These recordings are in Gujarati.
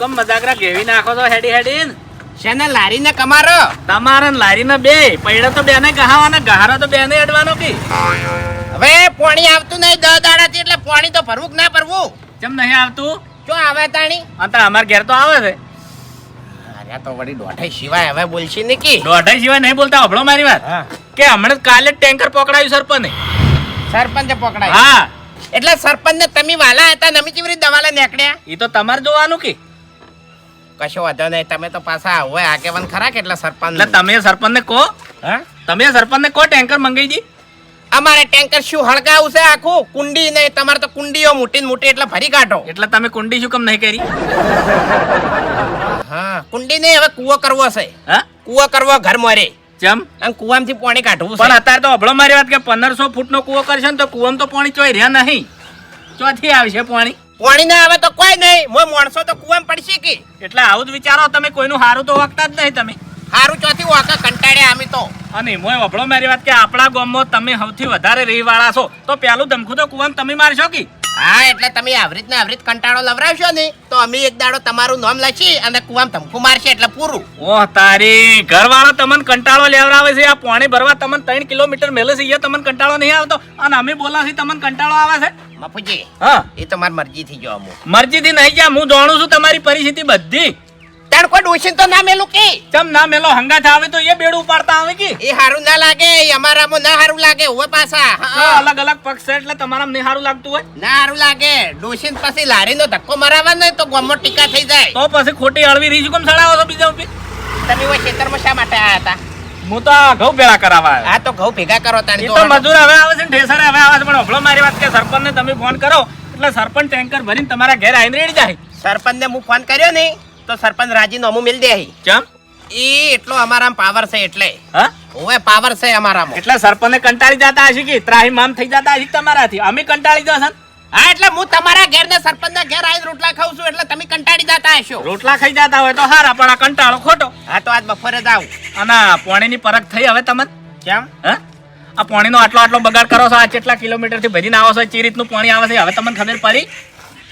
બાપુજી આવો તું કેમ મજાકરા ઘેવી નાખો તો હેડી હેડી શેને લારીને કમારો? તમારે લારી ને બે પૈડા તો બેને ગહાવાના ગહારો તો બેને અડવાનો કે? હવે પાણી આવતું નહીં દસ દાડાથી એટલે પાણી તો ભરવું કે ના ભરવું? કેમ નહીં આવતું? જો આવે તાણી? અંતર અમાર ઘેર તો આવે છે. અરે તો વળી દોઢાઈ સિવાય હવે બોલશી ને કી? દોઢાઈ સિવાય નહીં બોલતા હભળો મારી વાત. કે હમણાં કાલે ટેન્કર પકડાયું સરપંચે. સરપંચે પકડાયું? હા. એટલે સરપંચને તમે વાલા હતા નમી કેવી રીતે દવાલે નીકળ્યા? એ તો તમારે જોવાનું કે. કશો વાંધો નહીં. તમે તો પાછા હોય આગેવાન ખરા કેટલા સરપંચ? એટલે તમે સરપંચને કહો. હા? તમે સરપંચને કહો ટેન્કર મંગાઈ દી અમારે ટેન્કર શું હળગાવું છે આખું? કુંડી નહીં. તમારે તો કુંડીઓ મોટી ને મોટી એટલે ભરી કાઢો. એટલે તમે કુંડી શું કેમ નહીં કરી? હા કુંડી નહીં. હવે કૂવો કરવો છે. હા? કૂવો કરવો ઘર મરે. જેમ અને કૂવામાંથી પાણી કાઢવું પણ અત્યારે તો હભળો મારી વાત કે પંદરસો ફૂટ નો કૂવો કરશે ને તો કૂવામાં તો પાણી ચોય રહ્યા નહીં. ચોથી આવશે પાણી. પાણી ના આવે તો કોઈ નહીં. મોય માણસો તો કુવામાં પડશે કે. એટલે આવું જ વિચારો તમે કોઈનું હારું તો વાગતા જ નહીં તમે. હારું ચોથી વાકા કંટાળ્યા અમે તો. અને મોય વભળો મારી વાત કે આપણા ગામમાં તમે સૌથી વધારે રહેવાળા છો તો પેલું ધમકું તો કુવામાં તમે મારશો કે? હા એટલે તમે આવરીત ને આવી રીત કંટાળો લવરાવશો ને તો અમે એક દાડો તમારું નામ લખી અને કુવામાં ધમખું મારશે એટલે પૂરું. ઓહ તારી ઘરવાળા તમને કંટાળો લેવડાવે છે આ પાણી ભરવા તમને ત્રણ કિલોમીટર મેલે છે તમને કંટાળો નહીં આવતો? અને અમે બોલાવી તમને કંટાળો આવે છે? મફુજી હા. એ તો મરજી મરજીથી જો અમુક મરજીથી નહીં જા હું જાણું છું તમારી પરિસ્થિતિ બધી. તાણ કોઈ ડોશીને તો ના મેલું કે? ચમ ના મેલો હંગાથ આવે તો એ બેડું ઉપાડતા આવે કે? એ હારું ના લાગે એ અમારામાં ના હારું લાગે હોય પાછા. હા. અલગ અલગ પક્ષ છે એટલે તમારા નહીં સારું લાગતું હોય. ના હારું લાગે. ડોશીને પછી લારીનો ધક્કો મરાવા ને તો ગમો ટીકા થઈ જાય. તો પછી ખોટી અળવી રીજ કેમ સડાવો છો બીજા ઉપર? તમે ખેતરમાં શા માટે આયા હતા? હું તો ઘઉં ભેળા કરાવવા આવ્યો. આ તો ઘઉં ભેગા કરો તાણી તો મજૂર હવે આવે છે ને ઠેસર હવે આવે છે પણ હભળો મારી વાત કે સરપંચને તમે ફોન કરો. એટલે સરપંચ ટેન્કર ભરીને તમારા ઘેર આવીને રેડી જાય. સરપંચને હું ફોન કર્યો ને તો સરપંચ રાજીનામું મિલ દે ચમ? એ એટલો અમારામાં પાવર છે એટલે. હા? ઓવે પાવર છે અમારામાં. એટલે સરપંચને કંટાળી જતા હશે કે ત્રાહી મામ થઈ જતા હશે તમારાથી? અમે કંટાળી જશે. હા એટલે હું તમારા ઘેર ને સરપંચના ઘેર આવીને રોટલા ખાઉં છું એટલે તમે કંટાળી જતા હશો. રોટલા ખાઈ જતા હોય તો હારા પણ આ કંટાળો ખોટો. હા તો આજ બપોરે જ આવું. અને પોણી પાણીની પરખ થઈ હવે તમને? કેમ? હા? આ પાણીનો આટલો આટલો બગાડ કરો છો આ કેટલા કિલોમીટરથી ભરીને આવો છો ચી રીતનું પાણી આવે છે હવે તમને ખબર પડી?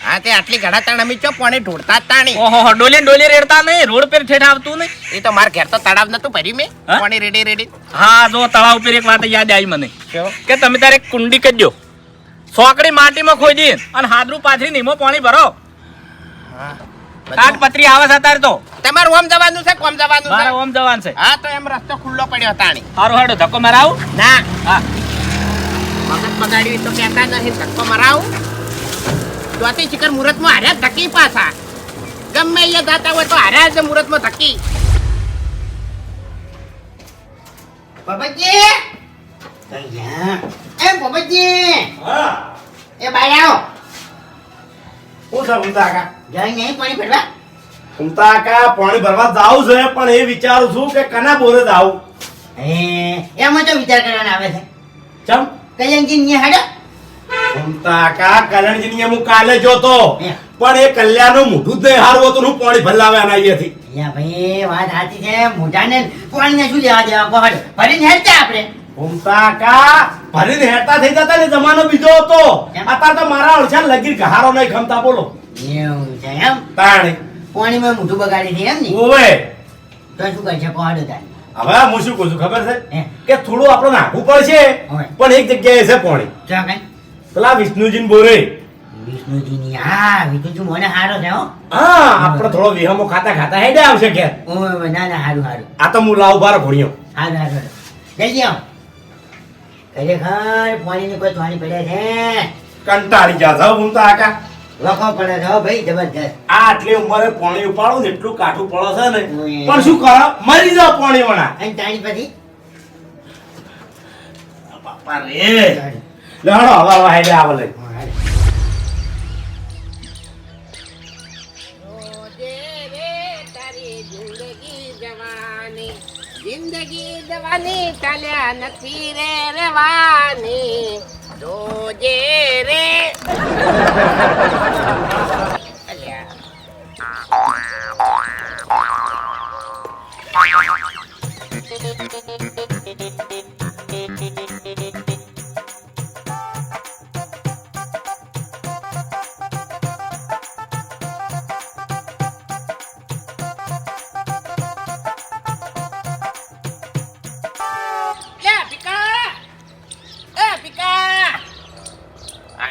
હા તે આટલી ઘડા તાણ અમે ચો પાણી ઢોળતા તાણી ઓહો ડોલી ડોલી રેડતા નહીં રોડ પર ઠેઠ આવતું નહીં. એ તો મારા ઘેર તો તળાવ નતું ભરી મેં? પાણી રેડી રેડી. હા જો તળાવ ઉપર એક વાત યાદ આવી મને કે તમે તારે કુંડી કરજો સોકડી માટીમાં ખોઈ દઈએ અને હાદરું પાથરી નીમો પાણી ભરો. કાટ પતરી આવે છે અત્યારે તો. તમારું ઓમ જવાનું છે કોમ જવાનું મારે ઓમ જવાનું છે. હા તો એમ રસ્તો ખુલ્લો પડ્યો તાણી. હારો હાડો ધક્કો મરાવું? ના. હા. મગજ બગાડ્યું તો કહેતા નહીં ધક્કો મરાવું. ચોથી શિખર મુહૂર્તમાં હાર્યા ધકી પાછા. ગમે એ જાતા હોય તો હાર્યા જ મુહૂર્તમાં ધકી. બાબાજી! એ બાબાજી એ બાય આવો. હું છે ઉમતાકા જઈ નહીં પાણી ભરવા. ઉમતાકા પાણી ભરવા જાવું છે પણ એ વિચારું છું કે કના બોરે એ એમાં તો વિચાર કરવાનો આવે છે. ચમ? કલ્યાણજી ને હાડો. ઉમતાકા કલ્યાણજીની હું કાલે જોતો. હે. પણ એ કલ્યાણનું મોઢું જ નહીં હારું હતું હું પાણી ભલાવ્યા અહીંયાથી. અહીંયા ભાઈ વાત સાચી છે. મોઢાને પાણીને શું લેવા દેવા? કહો હાડો ભરીને હેડતા આપણે. ઉમતાકા ભરીને હેરતા થઈ જતા ને જમાનો બીજો હતો? અત્યારે તો મારા અળછા લગીર ગહારો નહીં ખમતા બોલો. એવું છે એમ? તાણે. પાણીમાં મોઢું બગાડી દે એમ ને? ઓવે. તો શું કરશે? તારે હવે હું શું કહું છું ખબર છે? કે થોડું આપણે નાખવું પડશે. પણ એક જગ્યાએ છે પાણી. પેલા વિષ્ણુજીન બોરે. વિષ્ણુજીની હા વિષ્ણુજી મને હારો છે હો. હા આપણે થોડો વિહમો ખાતા ખાતા હેડે આવશે ઘેર. ઓય ના ના હારું હારું. આ તો હું લાવ બાર ઘોડ્યો. હારું હારું જલ્દી આવો ખરેખર પાણીની કોઈ પાણી પડે છે? કંટાળી જા હું તો આકા. લખો પડે છે ભાઈ જબરજસ્ત. આ આટલી ઉંમરે પાણી ઉપાડું ને એટલું કાઠું પડે છે ને. પણ શું કરો? મરી જાવ પાણી વણા. અને તાણી પછી? બાપા રે. લડો હવા હેડે આવે લઈ. ચાલ્યા નથી રે રેવાની જોજે રે. અલ્યા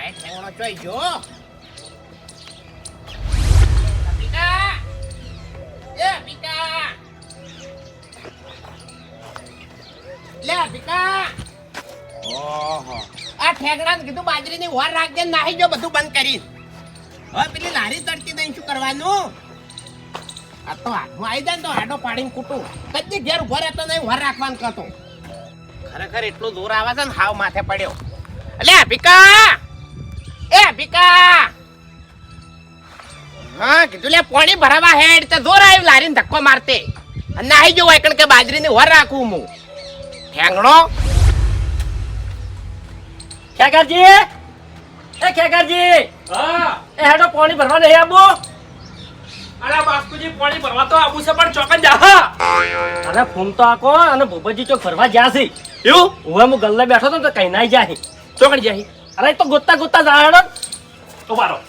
આ એ ઠેંગણો ચોઈ જો ભીકા એ ભીકા લે ભીકા ઓહો. આ ઠેંગણાને કીધું બાજરીની વાર રાખજે નાહી જો બધું બંધ કરી. હવે પેલી લારી તડતી દઈને શું કરવાનું? આ તો હાથમાં આવી જાય ને તો આડો પાડીને કૂટું. કદી ઘેર ઊભો રહેતો નહીં વાર રાખવાનું કહેતો ખરેખર એટલું દૂર આવે છે ને હાવ માથે પડ્યો. અલે ભીકા ભીકા હા કીધું લે પાણી ભરાવા હેડ તો જોર આવ્યું લારીને ધક્કો મારતે. અને નાહી જવું એકણ કે બાજરીની વર રાખું હું. ઠેંગણો. ખેકરજી! એ ખેકરજી! હા? એ હેડો પાણી ભરવા નહીં આબુ. અરે બાસ્કુજી પાણી ભરવા તો આવું છે પણ ચોકન જા અરે ફોન તો આકો અને ભૂપતજી ચોક ફરવા જ્યાં છે. એવું? હું હું ગલ્લે બેઠો તો તો કઈ નાઈ જાય ચોકન જાય અરે તો ગોતા ગોતા જાય તો રહો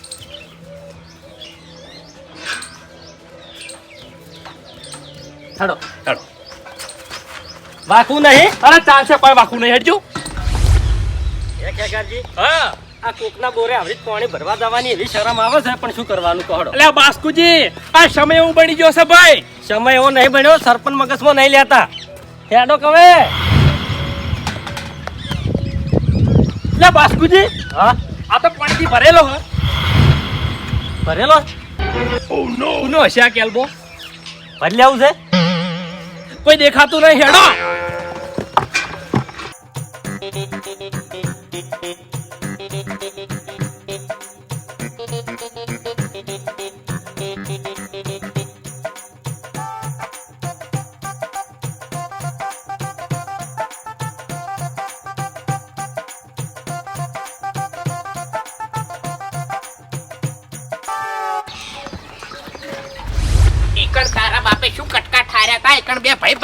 હેડો હેડો. વાકું નહીં? અરે ચાલશે પણ વાકું નહીં. હેડજો. એ હા. આ કોકના બોરે આવી રીત પાણી ભરવા જવાની એવી શરમ આવે છે પણ શું કરવાનું કહો? એટલે બાસ્કુજી આ સમય એવું બની ગયો છે ભાઈ. સમય એવો નહીં બન્યો સરપંચ મગજમાં નહીં લેતા. હેડો કવે. એટલે બાસ્કુજી. હા? આ તો પાણીથી ભરેલો હે. ભરેલો? કોનો હશે આ કેલ્બો? ભરી લેવું છે? કોઈ દેખાતું નહીં, હેડો.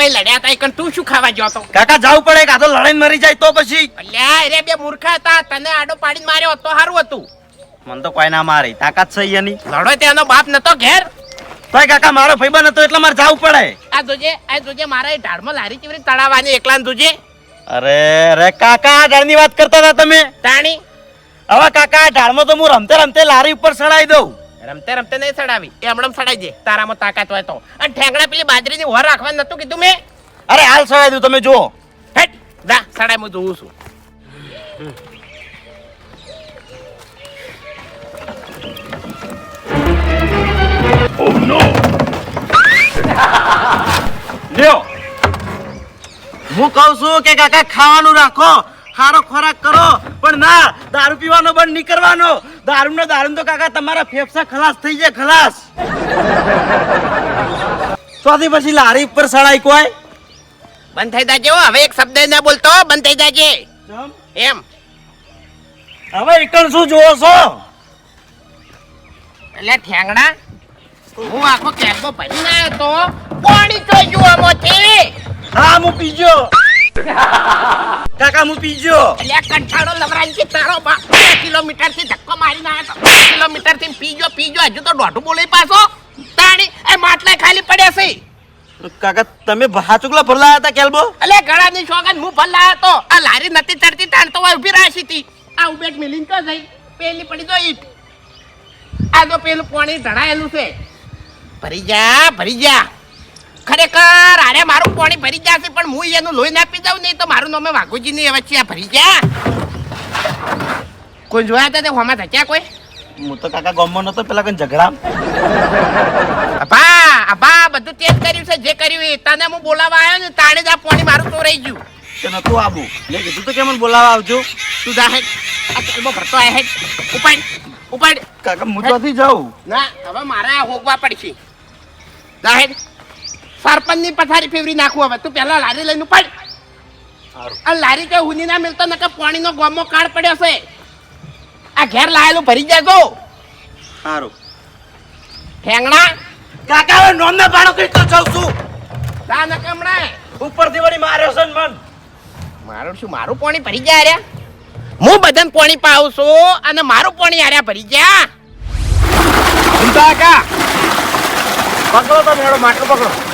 ભાઈ લડ્યા તા એકન તું શું ખાવા ગયો તો? કાકા જવું પડે કાં તો લડાઈ મરી જાય તો પછી? અલ્યા અરે બે મૂર્ખા હતા તને આડો પાડીને માર્યો તો સારું હતું. મને તો કોઈ ના મારી તાકાત છે એની. લડો તેનો બાપ નતો ઘેર. તોય કાકા મારો ભાઈબંધ હતો એટલે મારે જવું પડે. આ જોજે આ જોજે મારા ઢાળમાં લારી ચીવરી તળાવવાની એકલા જોજે. અરે અરે કાકા ઢાળની વાત કરતા હતા તમે? તાણી. હવે કાકા ઢાળમાં તો હું રમતે રમતે લારી ઉપર ચડાઈ દઉં. રમતે રમતે નહીં સડાવી. એ હમણાં સડાઈ દે. તારામાં તાકાત હોય તો. અને ઠેંગડા પેલી બાજરીની વર રાખવા નતું કીધું મેં. અરે હાલ સડાઈ દઉં તમે જુઓ. હેટ જા સડાઈ હું જોઉં છું. લ્યો. હું કહું છું કે કાકા ખાવાનું રાખો. સારો ખોરાક કરો. પણ ના દારૂ પીવાનો બંધ નહીં કરવાનો. દારૂ નો દારૂ તો કાકા તમારા ફેફસા ખલાસ થઈ જાય ખલાસ. ચોથી પછી લારી ઉપર સડાઈ કોઈ? બંધ થઈ જાજે. હવે એક શબ્દ ના બોલતો બંધ થઈ જાજે. એમ. હવે એકણ શું જોવો છો? એટલે ઠેંગણા હું આખો કેમ્પો ભરીને આવ્યો તો પાણી ચોઈ ગયું આમાંથી. હા હું પીજો કાકા હું પીજો એટલે કંઠાળો લવરાઈ છે તારો બાપ બે કિલોમીટરથી ધક્કો મારીને આવ્યો તો બે કિલોમીટરથી પીજો પીજો હજુ તો દોઢું બોલે પાછો તાણી એ માટલા ખાલી પડ્યા છે કાકા તમે હાચુકલા ભરલા હતા કેલબો અલે ગળાની શોગન હું ભરલા હતો આ લારી નથી ચડતી તાણ તો ઊભી રાખી હતી આ ઉબેટ મિલિંગ તો જઈ પેલી પડી તો ઈટ આ તો પેલું પાણી ઢળાયેલું છે ભરી જા ભરી જા ખરેખર અરે મારું પાણી ભરી જશે પણ હું એનું લોહી ના પી જાઉં નહીં તો મારું નામે વાઘુજી ની વચ્ચે ભરી જા કોઈ જોયા હતા તે હોમાં થયા કોઈ? હું તો કાકા ગમો નતો પેલા કઈ ઝઘડા. અભા અભા બધું તે જ કર્યું છે જે કર્યું એ. તને હું બોલાવા આવ્યો ને તાણે જ આ પાણી મારું તો રહી ગયું. કે નતું આબુ. મેં કીધું તો કે મને બોલાવા આવજો. તું જા હેડ. આ કેલ્બો ભરતો આ હેડ. ઉપાડ ઉપાડ. કાકા હું તો જાઉં? ના હવે મારે આ હોગવા પડશે. જાહેર સરપંચ ની પથારી ફેવરી નાખું હવે. તું પહેલા લારી લઈને પડ આ લારી કે હુની ના મિલતો નકર પાણીનો ગોમો કાળ પડ્યો છે. આ ઘેર લાયેલું ભરી જાજો સારું. ઠેંગણા. કાકા હવે નોમ ને પાડો કઈ તો જાઉં છું. જા નકમણા હમણાં. ઉપરથી વળી માર્યો છે ને મન. મારું શું મારું પાણી ભરી જાય રે? હું બધાને પાણી પાઉં છું અને મારું પાણી આર્યા ભરી ગયા. કાકા. પકડો તો મેળો માટલું પકડો.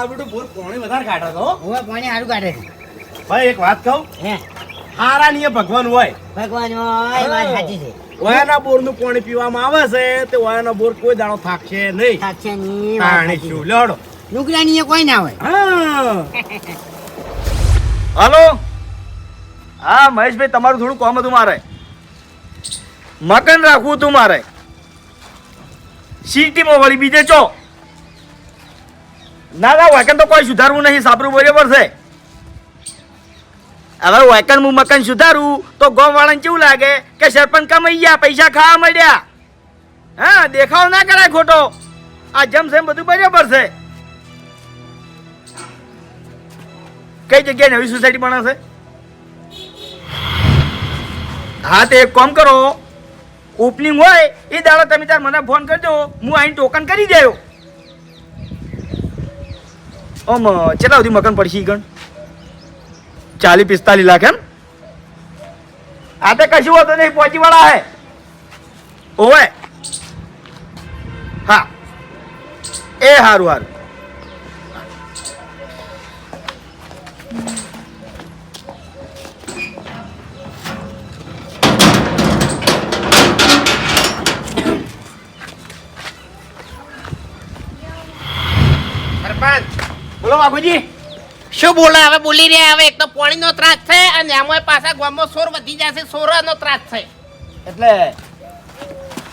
માર બેટું બોર પોણી વધારે કાઢે તો. હવે પાણી સારું કાઢે. છે ભાઈ એક વાત કહું? હે. હારા ની ભગવાન હોય. ભગવાન હોય, વાત સાચી છે. ઓયાના બોરનું પાણી પીવામાં આવે છે તે ઓયાનો બોર કોઈ દાણો થાકશે નહીં. થાકશે નહીં પાણી શું લડો. લેડો નુકરાની કોઈ ના હોય. હાલો. હા મહેશભાઈ તમારું થોડું કામ હતું મારે. મકાન રાખવું હતું મારે. સિટીમાં વળી બીજે ચો? ના ના વેકન તો કોઈ સુધારવું નહીં સાપરું બરાબર છે. હવે વેકન હું મકાન સુધારું, તો ગોમ વાળાને કેવું લાગે કે સરપંચ કમાઈ ગયા, પૈસા ખાવા મળ્યા? હા, દેખાવ ના કરાય ખોટો. આ જેમ સેમ બધું બરાબર છે. કઈ જગ્યાએ નવી સોસાયટી બનાવશે? હા, તે એક કામ કરો. ઓપનિંગ હોય, એ દાડો તમે તાર મને ફોન કરજો. હું અહીં ટોકન કરી દેયો. ઓમ, કેટલા સુધી મકાન પડશે ગણ? ચાલી પિસ્તાલીસ લાખ એમ? આ તો કશું હોતો નહીં પહોંચી વાળા હે. ઓવે. હા. એ સારું હારું. બોલો બાપુજી. શું બોલે? હવે બોલી રહ્યા હવે એક તો પાણીનો ત્રાસ છે અને એમાં પાછા ગામમાં સોર વધી જશે સોરાનો ત્રાસ છે. એટલે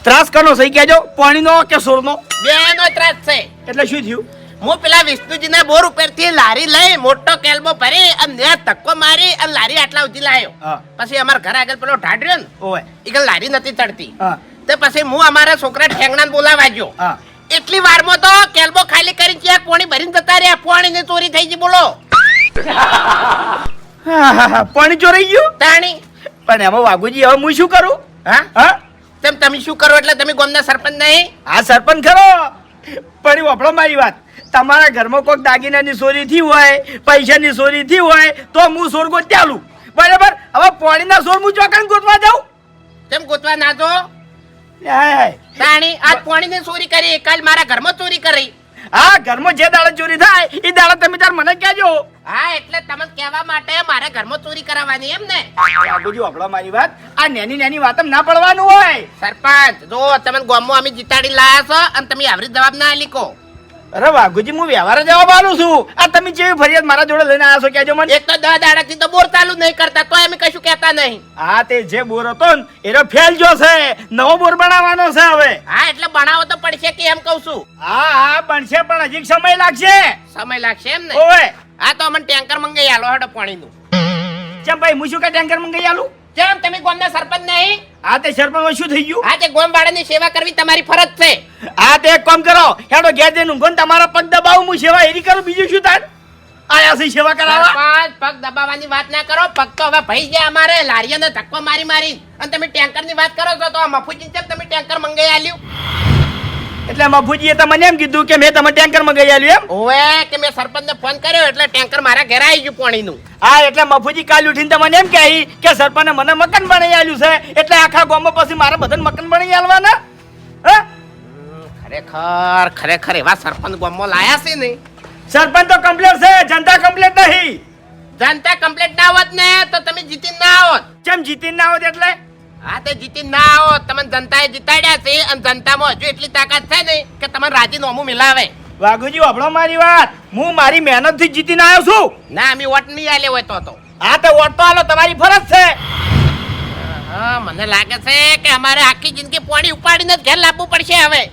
ત્રાસ કરનો સહી કહેજો પાણીનો કે સોરનો? બેનો ત્રાસ છે. એટલે શું થયું? હું પેલા વિષ્ણુજીના બોર ઉપરથી લારી લઈ મોટો કેલબો ભરી અને ત્યાં ધક્કો મારી અને લારી આટલા સુધી લાયો. પછી અમારા ઘર આગળ પેલો ઢાઢ્યો ને એ લારી નથી ચડતી. તો પછી હું અમારા છોકરા ઠેંગણા બોલાવા ગયો. એટલી વારમાં તો કેલબો ખાલી કરીને ત્યાં પોણી ભરીને જતા રહ્યા. પોણી ને ચોરી થઈ ગઈ બોલો. હા, હા, હા, પાણી ચોરાઈ ગયું? તાણી. પણ એમાં વાઘુજી હવે હું શું કરું? હા? હા? તેમ તમે શું કરો એટલે તમે ગોમના સરપંચ નહીં? આ સરપંચ ખરો. પણ વપડો મારી વાત. તમારા ઘરમાં કોઈક દાગીનાની ચોરી થઈ હોય પૈસાની ચોરી થઈ હોય તો હું સોર ગોત્યાલું બરાબર? હવે પાણીના સોર હું ચોકન ગોતવા જાઉં? તેમ ગોતવા ના જો. તાણી આજ પોણી ની ચોરી કરી કાલ મારા ઘરમાં ચોરી કરી. હા ઘરમાં જે દાડે ચોરી થાય એ દાડે તમે તાર મને કહેજો. હા એટલે તમે કહેવા માટે મારા ઘરમાં ચોરી કરાવવાની એમ ને. વાઘુજી વપડો મારી વાત. આ નેની નાની વાત ના પડવાનું હોય. સરપંચ જો તમે ગામમાં અમે જીતાડી લાયા છો અને તમે આવરી જવાબ ના કો અરે વાઘુજી હું વ્યવહાર જવાબ આલું છું. આ તમે જેવી ફરિયાદ મારા જોડે લઈને આવ્યા છો કેજો મને. એક તો દસ દાડાથી તો બોર ચાલુ નહીં કરતા તો અમે કશું કહેતા નહીં. હા તે જે બોર હતો ને એનો ફેલ જો છે નવો બોર બનાવવાનો છે હવે. હા એટલે બનાવો તો પડશે કે એમ કહું છું. હા હા બનશે પણ હજી સમય લાગશે. સમય લાગશે એમ ને? ઓય હા તો અમને ટેન્કર મંગાઈ આલો હડો પાણીનું. ચમ ભાઈ હું શું કે ટેન્કર મંગાઈ આલું? કેમ તમે ગામના સરપંચ નહીં? આ તે સરપંચ શું થઈ ગયું? આ તે ગામ વાળાની સેવા કરવી તમારી ફરજ છે. આ તે એક કામ કરો હેડો ઘેર જઈને ઊંઘો ને તમારા પગ દબાવું હું સેવા એરી કરું બીજું શું થાય? આયા છે સેવા કરાવવા. પાંચ પગ દબાવવાની વાત ના કરો પગ તો હવે ભાઈ ગયા અમારે લારીયાને ધક્કો મારી મારી. અને તમે ટેન્કરની વાત કરો છો તો આ મફુજી તમે ટેન્કર મંગાઈ આલ્યું. એટલે મફુજીએ તો મને એમ કીધું કે મેં તમે ટેન્કર ગઈ આવ્યું એમ? ઓવે કે મેં સરપંચને ફોન કર્યો એટલે ટેન્કર મારા ઘરે આવી ગયું પાણીનું. હા એટલે મફુજી કાલ ઉઠીને તમને એમ કહી કે સરપંચને મને મકાન બનાવી આલ્યું છે એટલે આખા ગામમાં પછી મારા બધાને મકાન બનાવી આલવાના? હા? ખરેખર ખરેખર એવા સરપંચ ગામમાં લાયા છે ને. સરપંચ તો કમ્પ્લેટ છે જનતા કમ્પ્લેટ નહીં. જનતા કમ્પ્લેટ ના આવત ને તો તમે જીતી ના આવત કેમ જીતી ના આવત એટલે? હા તે જીતી ના આવો. તમે જનતાએ જીતાડ્યા છે અને જનતામાં હજુ એટલી તાકાત છે ને કે તમે રાજીનામું મિલાવે. વાઘુજી વાપડો મારી વાત. હું મારી મહેનતથી જીતીને આવ્યો છું. ના અમે વોટ નહીં આલે હોય તો તો. હા તો વોટ તો આલો તમારી ફરજ છે. હા મને લાગે છે કે અમારે આખી જિંદગી પાણી ઉપાડીને જ ઘેર લાવવું પડશે હવે.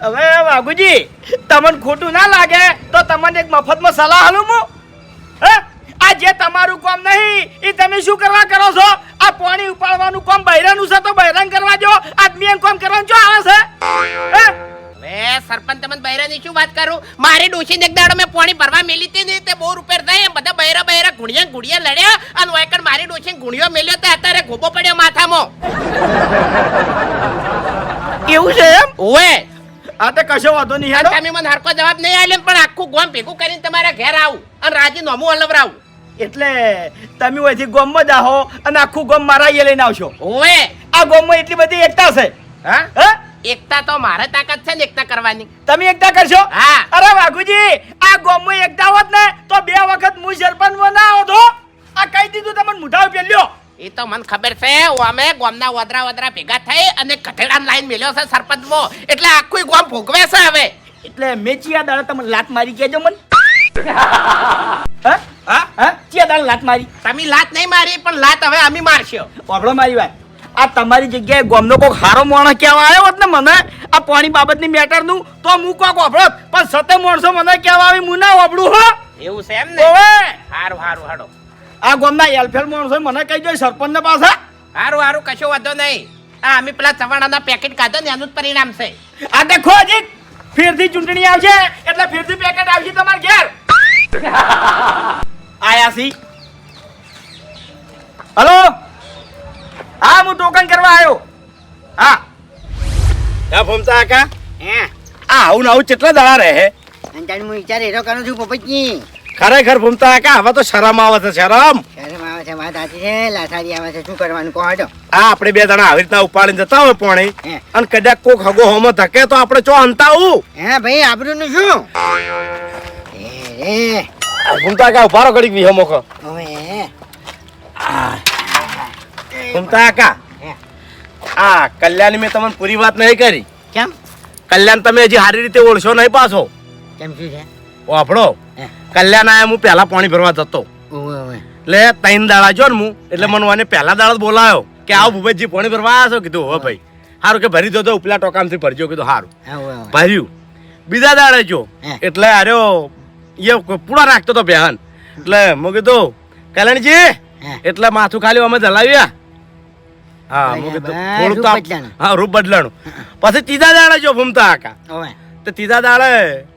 હવે વાઘુજી તમને ખોટું ના લાગે તો તમને એક મફતમાં સલાહ આલું હું. હે? આ જે તમારું કામ નહીં એ તમે શું કરવા કરો છો? આ પાણી ઉપાડવાનું કામ બહેરાનું છે તો બહેરાન કરવા જો આદમી એમ કામ કરવાનું જો આવે છે? હવે સરપંચ તમને બૈરાની શું વાત કરું? મારી ડોશી એક દાડો મેં પાણી ભરવા મેલી હતી ને તે બહુ રૂપિયા થાય બધા બૈરા બહેરા ગુણિયા ગુડિયા લડ્યા. અને વાયકણ મારી ડોશીને ગુણિયો મેલ્યો તો અત્યારે ગોબો પડ્યો માથામાં. એવું છે એમ? ઓએ આ તો કશો વાંધો નહીં તમે મને હરકો જવાબ નહીં આલે પણ આખું ગોમ ભેગું કરીને તમારા ઘેર આવું. અને રાજી નોમું હલવરાવું એટલે તમે ઓયથી ગોમમાં જાહો અને આખું ગોમ મારા અહીંયા લઈને આવશો. ઓવે! આ ગોમમાં એટલી બધી એકતા છે. હા? હા? એકતા તો મારે તાકાત છે ને એકતા કરવાની. તમે એકતા કરશો? હા. અરે વાઘુજી આ ગોમમાં એકતા હોત ને તો બે વખત હું સરપંચ ના આવતો આ કહી દીધું તમને મુઢાવ પેલ્યો એ તો મને ખબર છે અમે ગોમના વદરા વદરા ભેગા થઈ અને કઠેડા લાઈન મેલ્યો છે સરપંચમાં. એટલે આખું ગોમ ભોગવે છે હવે. એટલે મેં ચિયા દાડા તમને લાત મારી કેજો મને. લાત મારી? તમે લાત નહીં મારી પણ લાત હવે અમે મારશો. વાપરો મારી વાત. આ તમારી જગ્યાએ ગોમનો કોઈક હારો માણસ કહેવા આવ્યો હોત ને મને આ પાણી બાબતની મેટરનું તો હું કોક વાપરત પણ સતે માણસો મને કહેવા આવી હું ના હો. એવું છે એમ ને? ઓવે. હારું હારું હાડો આ ગોમના એલફેલ માણસો મને કહી દો સરપંચ પાસે હારું હારું કશો વાંધો નહીં. આ અમે પેલા ચવાણાના પેકેટ કાઢો ને એનું જ પરિણામ છે. આ દેખો હજી. ફેરથી ચૂંટણી આવશે એટલે ફેરથી પેકેટ આવશે તમારે ઘેર. આયા સી. હલો? હા હું ટોકન કરવા આવ્યો હા. હે ભમતા કાકા હે? આ આવું આવું કેટલા દાડા રહે હે? અને તારે હું વિચાર એરો કરું છું પોપટજી. ખરેખર ભમતા આકા હવે તો શરમ આવે છે શરમ. શરમ આવે છે વાત સાચી છે લાસારી આવે છે શું કરવાનું કહો હટો. આ આપણે બે જણા આવી રીતના ઉપાડીને જતા હોય પોણી. અને કદાચ કોક હગો હોમો ધકે તો આપણે ચો હંતાવું? હે ભાઈ આબરૂનું શું? એ રે ભમતા ઉભારો કરી વી હમો કો? ભમતા કાકા આ કલ્યાણ મેં તમને પૂરી વાત નહીં કરી. કેમ? કલ્યાણ તમે હજી સારી રીતે ઓળશો નહીં પાછો. કેમ શું છે? હે. કલ્યાણ આયા હું પહેલા પાણી ભરવા જતો. એટલે ત્રણ દાડા જો ને હું એટલે મને આને પહેલા દાડા બોલાયો કે આવો ભૂપેશજી પાણી ભરવા આવ્યા છો? કીધું હો ભાઈ સારું કે ભરી દો તો ઉપલા ટોકામથી ભરજો. કીધું સારું ભર્યું. બીજા દાડે જો એટલે આર્યો એ પૂરા રાખતો તો બેહન. એટલે મેં કીધું કલ્યાણજી એટલે માથું ખાલી અમે જલાવ્યા હા મેં કીધું થોડું તો હા રૂપ બદલાણું. પછી ત્રીજા દાડે જો ભૂમતા આકા. તો ત્રીજા દાડે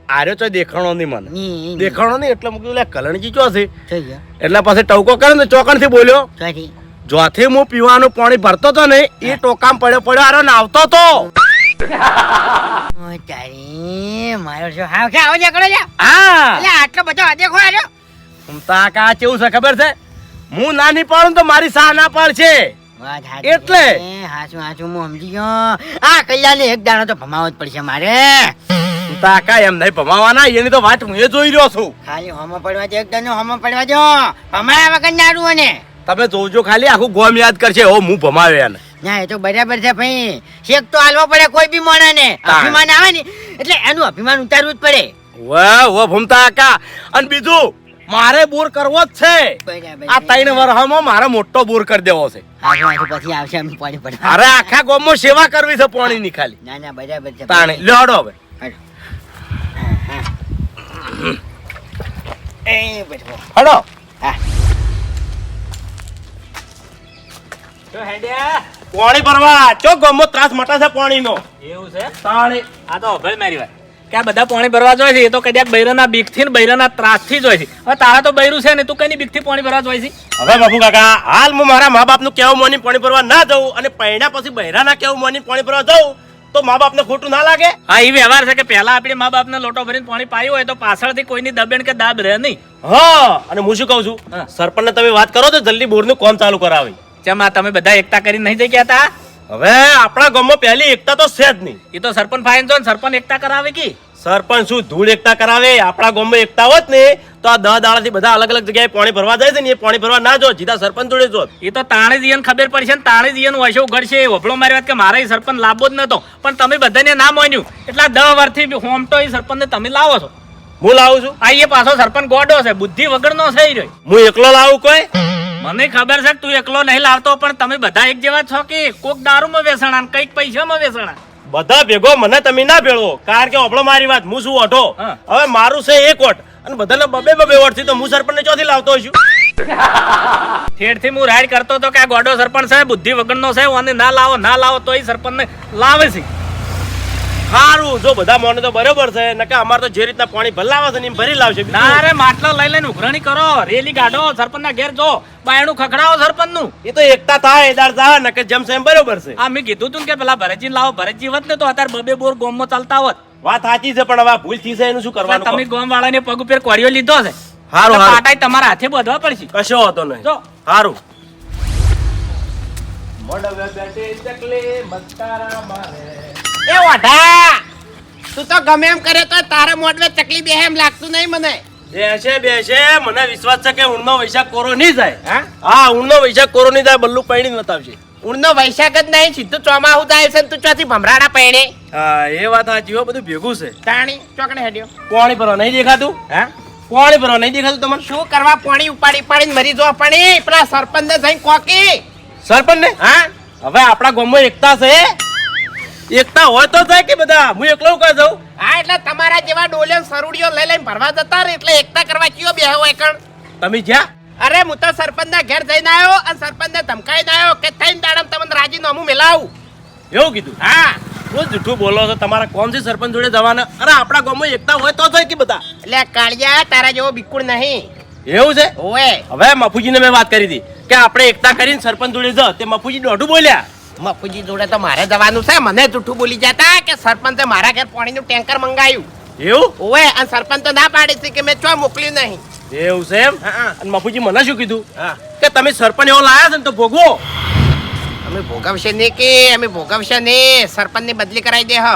આર્યો તો દેખાણો નહીં મને. ની ની દેખાણો નહીં એટલે મેં કીધું લે કલણજી ચો છે? એટલે પછી ટવકો કરે ને ચોકણથી બોલ્યો જોથી હું પીવાનું પાણી ભરતો તો ને એ ટોકામ પડ્યો પડ્યો આરો નાવતો તો. ઓ તારી મારો શું હાવ કે આવો જકડો જા હા. એટલે આટલો બધો અદેખો આજો. ભૂમતા આકા કેવું છે ખબર છે? હું ના નહીં પાડું તો મારી સા ના પાડશે. એટલે? હાચું હાચું હું સમજી ગયો. આ કલ્યાણે એક દાણો તો ભમાવો જ પડશે મારે. આકા એમ નહીં ભમાવાના એની તો વાત હું એ જોઈ રહ્યો છું. ખાલી હોમ પડવા દો એક દાણો હોમ પડવા દો ભમાયા વગર નાડું અને તમે જોજો ખાલી આખું ગોમ યાદ કરશે ઓ હું ભમાવ્યો એને. ના એ તો બરાબર છે ભાઈ. શેક તો હાલવો પડે કોઈ બી માણસ ને અભિમાન આવે ને એટલે એનું અભિમાન ઉતારવું જ પડે. વાહ વાહ ભમતા આકા અને બીજું મારે બોર કરવો જ છે. આ ત્રણ વર્ષમાં મારે મોટો બોર કરી દેવો છે. પછી આવશે અમે પાણી પડે અરે આખા ગામમાં સેવા કરવી છે પાણીની ખાલી. ના ના બરાબર છે. તાણે લેડો હવે. એ હડો. તો હેડ્યા પાણી ભરવા. ચો ગમો ત્રાસ મટા છે પાણીનો. એવું છે? પાણી આ તો અભય મારી વાત. કે આ બધા પાણી ભરવા જોઈએ છે એ તો કદાચ બૈરાના બીકથી ને બૈરાના ત્રાસથી જ હોય છે. હવે તારા તો બૈરું છે ને તું કઈ બીકથી પાણી ભરવા જોઈએ છે? હવે બાપુ કાકા હાલ હું મારા મા બાપનું કેવું મોની પાણી ભરવા ના જઉં અને પૈણા પછી બૈરાના કેવું મોની પાણી ભરવા જઉં તો મા બાપને ખોટું ના લાગે? હા એ વ્યવહાર છે કે પહેલા આપણે મા બાપને લોટો ભરીને પાણી પાયું હોય તો પાછળથી કોઈની દબેણ કે દાબ રહે નહીં. હા અને હું શું કહું છું. સરપંચને તમે વાત કરો તો જલ્દી બોરનું કોમ ચાલુ કરાવી. જેમ આ તમે બધા એકતા કરી નહીં જઈ ગયા હતા હવે આપણા ગામમાં પહેલી એકતા તો છે જ નહીં. એ તો સરપંચ ફાઈન જો ને સરપંચ એકતા કરાવે કે? સરપંચ શું ધૂળ એકતા કરાવે? આપણા ગામમાં એકતા હોત ને તો આ દહ દાડાથી બધા અલગ અલગ જગ્યાએ પાણી ભરવા જાય છે ને એ પાણી ભરવા ના જો જીતા સરપંચ જોડે જો એ તો તાણે જીયન ખબર પડશે ને તાણે જીયન વૈશો ઉઘડશે વફળો મારી વાત કે મારે સરપંચ લાવવો જ નતો. પણ તમે બધાને ના માન્યું. એટલા દહ વર્ષથી હોમટો એ સરપંચને તમે લાવો છો. હું લાવું છું? આ એ પાછો સરપંચ ગોડો છે બુદ્ધિ વગરનો છે ઈ રહ્યો. હું એકલો લાવું કોઈ? મને ખબર છે તું એકલો નહીં લાવતો પણ તમે બધા એક જેવા છો કે કોક દારૂમાં વેસણા ને કંઈક પૈસામાં વેસણા બધા ભેગો મને તમે ના ભેળવો કારણ કે ઓપડો મારી વાત હું શું હા. હવે મારું છે એક વોટ અને બધાને બબે બબે ઓટથી તો હું સરપંચ ચોથી લાવતો છું ઠેઠથી હું રાઈડ કરતો હતો કે આ ગોડો સરપંચ છે બુદ્ધિ વગરનો છે અને ના લાવો ના લાવો તો એ સરપંચને લાવે છે. સારું જો બધા મોને તો બરોબર છે. નકે અમારે તો જે રીતના પાણી ભલાવે છે ને એમ ભરી લાવશે ના રે માટલો લઈ લઈને ઉઘરણી કરો. રેલી કાઢો સરપંચના ઘેર જો. બાયણું ખખડાવો સરપંચનું એ તો એકતા થાય એદાર થાય નકે જેમ છે એમ બરોબર છે. આ મેં કીધું તું કે પેલા ભરતજી લાવો. ભરતજી હોત ને તો અત્યારે બબે બોર ગોમ ચાલતા હોત. વાત સાચી છે પણ હવે ભૂલ થઈ છે એનું શું કરવાનું? તમે ગોમ વાળા ને પગ ઉપર કોરિયો લીધો છે. હારું હારું. પાટાઈ તમારા હાથે બધવા પડશે. કશો હતો નહીં. જો. હારું. એ ઓઢા તું તો ગમે એમ કરે તો તારા મોઢવે ચકલી બે એમ લાગતું નહીં મને. બેસે બેસે મને વિશ્વાસ છે કે ઊંડનો વૈશાખ કોરો નહીં જાય. હા? હા ઊંડનો વૈશાખ કોરો નહીં જાય બલ્લુ પૈણી બતાવશે ઊંડનો વૈશાખ જ નહીં સીધું ચોમાહું થાય છે તું ચોથી ભમરાડા પહેણે હા એ વાત સાચી હો બધું ભેગું છે. તાણી ચોકડે હેડ્યો. કોણી ભરો નહીં દેખાતું? હા? કોણી ભરો નહીં દેખાતું તમને? શું કરવા પાણી ઉપાડી પાડીને મરી જો પાણી? પેલા સરપંચ ને જઈને કોકી. સરપંચ ને હા? હવે આપણા ગામમાં એકતા છે. એકતા હોય તો જાય કે બધા? હું એકલો કા જાઉં? હા એટલે તમારા જેવા ડોલિયો સરુડીઓ લઈ લઈને ભરવા જતા રે એટલે એકતા કરવા કયો બે હોય કણ તમે જ્યાં? અરે હું તો સરપંચ ના ઘેર જઈને આવ્યો અને સરપંચ ને ધમકાઈને આવ્યો કે થઈને દાડમ તમને રાજીનામું મેલાવું. એવું કીધું? હા. બહુ જૂઠું બોલો છો? તમારા કોમ છે સરપંચ જોડે જવાના? અરે આપણા ગામમાં એકતા હોય તો થાય કે બધા? એટલે કાળિયા તારા જેવો બિકુળ નહીં. એવું છે? ઓએ હવે મફુજીને મેં વાત કરી હતી કે આપણે એકતા કરીને સરપંચ જોડે જ તે મફુજી દોઢું બોલ્યા. મફુજી જોડે તો મારે જવાનું છે. મને જૂઠું બોલી જતા કે સરપંચે મારા ઘેર પાણીનું ટેન્કર મંગાવ્યું એવું? ઓવે અને સરપંચ તો ના પાડી છે કે મેં ચો મોકલ્યું નહીં. એવું છે એમ. અને મફુજી મને શું કીધું? હા. કે તમે સરપંચ એવો લાયા છે ને તો ભોગવો. અમે ભોગવશે નહીં કે અમે ભોગવશે નહીં. સરપંચની બદલી કરાવી દે હ.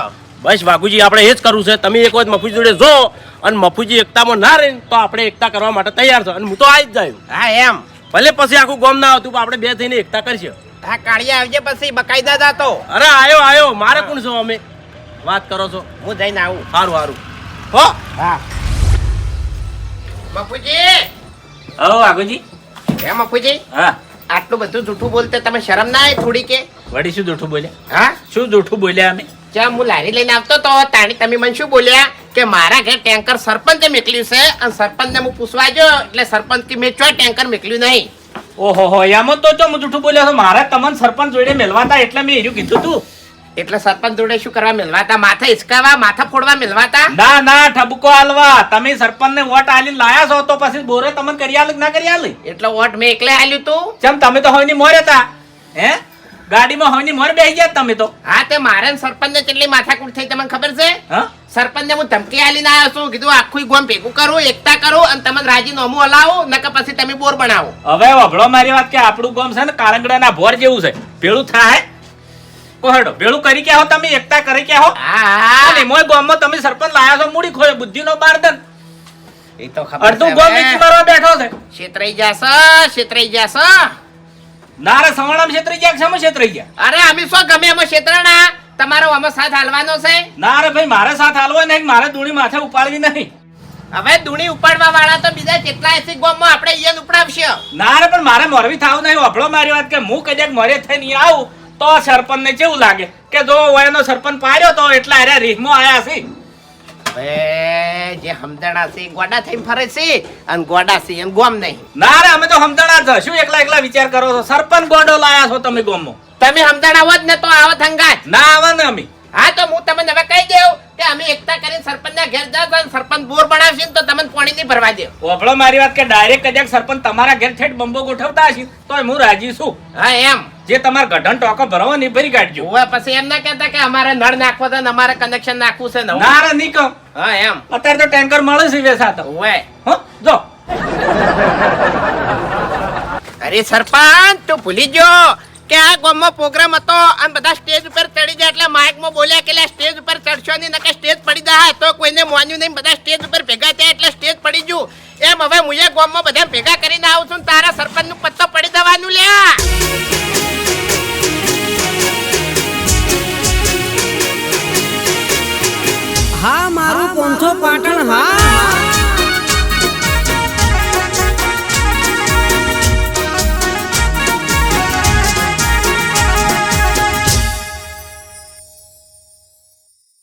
બસ વાઘુજી આપણે એ જ કરવું છે. તમે એક વખત મફુજી જોડે જો અને મફુજી એકતામાં ના રહે તો આપણે એકતા કરવા માટે તૈયાર છો. અને હું તો આવી જ જાય હા એમ. ભલે પછી આખું ગોમ ના આવતું પણ આપણે બે થઈને એકતા કરશે. હા કાળિયા આવજે પછી બકાયદા તો અરે આયો આયો. મારે કોણ છો અમે? વાત કરો છો. હું જઈને આવું. સારું સારું હો. હા. બાપુજી. હો આગુજી હે બાપુજી. હા. આટલું બધું જૂઠું બોલતે તમે શરમ ના આવે થોડી કે? વળી શું જૂઠું બોલ્યા? હા? શું જૂઠું બોલ્યા અમે? જ્યાં હું લારી લઈને આવતો તો તાણી તમે મને શું બોલ્યા? કે મારા ઘેર ટેન્કર સરપંચે મેકલ્યું છે અને સરપંચને હું પૂછવા જો એટલે સરપંચ કે મેં ચોય ટેન્કર મેકલ્યું નહીં. ઓહો હો એમાં તો ચો જૂઠું બોલ્યો છો. મારા તમને સરપંચ જોડે મેલવાતા એટલે મેં એર્યું કીધું તું. એટલે સરપંચ જોડે શું કરવા મેલવાતા? માથા હિસકાવા માથા ફોડવા મેલવાતા? ના ના ઠબકો હાલવા. તમે સરપંચ ને વોટ આલી લાયા છો તો પછી બોરે તમને કરી આલ ના કરી આલી? એટલે વોટ મેં એકલે આલ્યું તું? ચમ તમે તો હોયની મોર હતા હે? ગાડીમાં હોયની મોર બેસી ગયા તમે તો. હા તે મારે સરપંચ ને કેટલી માથાકૂટ થઈ તમને ખબર છે? હા? સરપંચ ને હું ધમકી આલીને આવ્યો છું કીધું આખું ગોમ ભેગું કરું એકતા કરું અને તમે રાજીનામું હલાવો નકર પછી તમે બોર બનાવો. હવે વભળો મારી વાત કે આપણું ગોમ છે ને કારંગડાના ભોર જેવું છે. ભેળું થાય? કોહડો ભેળું કરી ક્યાં હો તમે? એકતા કરી ક્યાં હો? અને મોય ગોમમાં તમે સરપંચ લાયા છો મૂડી ખોય બુદ્ધિનો બારદન એ તો ખબર અડધું ગામ. વેચી મારવા બેઠો છે. છેતરાઈ જાસ છેતરાઈ જાશ. નારે સવાણામ છેતરી ગયા કે શેમાં છેતરી ગયા? અરે અમે શું ગમે એમાં છેતરાણા? તમારો અમે સાથ હાલવાનો છે? ના રે ભાઈ મારે સાથ હાલવો નહીં મારે દુણી માથે ઉપાડવી નહીં. હવે ધૂણી ઉપાડવા વાળા તો બીજા કેટલા એસી ગામમાં આપણે ઈયન ઉપડાવશે. ના રે પણ મારે મોરવી થાવ નહીં વભળો મારી વાત કે હું કદાચ મોરે થઈ નહીં આવું તો સરપંચ ને કેવું લાગે? કે જો વયનો સરપંચ પાડ્યો તો એટલા અરે રીહમાં આયા છે. હવે જે હમદણા છે એ ગોડા થઈને ફરે છે અને ગોડા છે એમ ગોમ નહીં. ના રે અમે તો સમજણા જ શું એકલા એકલા વિચાર કરો છો? સરપંચ ગોડો લાયા છો તમે ગોમો તમે હમદણા હોત ને તો આવત થંગાય ના આવે ને અમે. હા તો હું તમને હવે કહી દઉં કે અમે એકતા કરીને સરપંચ ના ઘેર જાવ અને સરપંચ બોર બનાવશે તો તમને પાણી નહીં ભરવા દે વભળો મારી વાત કે ડાયરેક્ટ કદાચ સરપંચ તમારા ઘેર ઠેઠ બંબો ગોઠવતા હશે? તો હું રાજી છું. હા એમ. જે તમારે ગઢન ટોકો ભરવો ને ભરી કાઢજો. હવે પછી એમ ના કહેતા કે અમારે નળ નાખવો છે ને અમારે કનેક્શન નાખવું છે નવું ના રે નહીં કહો. હા એમ. અત્યારે તો ટેન્કર મળે છે સાથે ઓવે હો જો. અરે સરપંચ તું ભૂલી ગયો. કે આ ગામમાં પ્રોગ્રામ હતો આમ બધા સ્ટેજ ઉપર ચડી જાય એટલે માઇકમાં બોલ્યા કે સ્ટેજ ઉપર ચડશો નહીં નકે સ્ટેજ પડી જાય. તો કોઈને માન્યું નહીં, બધા સ્ટેજ ઉપર ભેગા થયા એટલે સ્ટેજ પડી ગયું. એમ હવે હું એ ગામમાં બધા ભેગા કરીને આવું છું તારા સરપંચનું પત્તો પડી દેવાનું લ્યા. હા, મારું પાટણ, હા.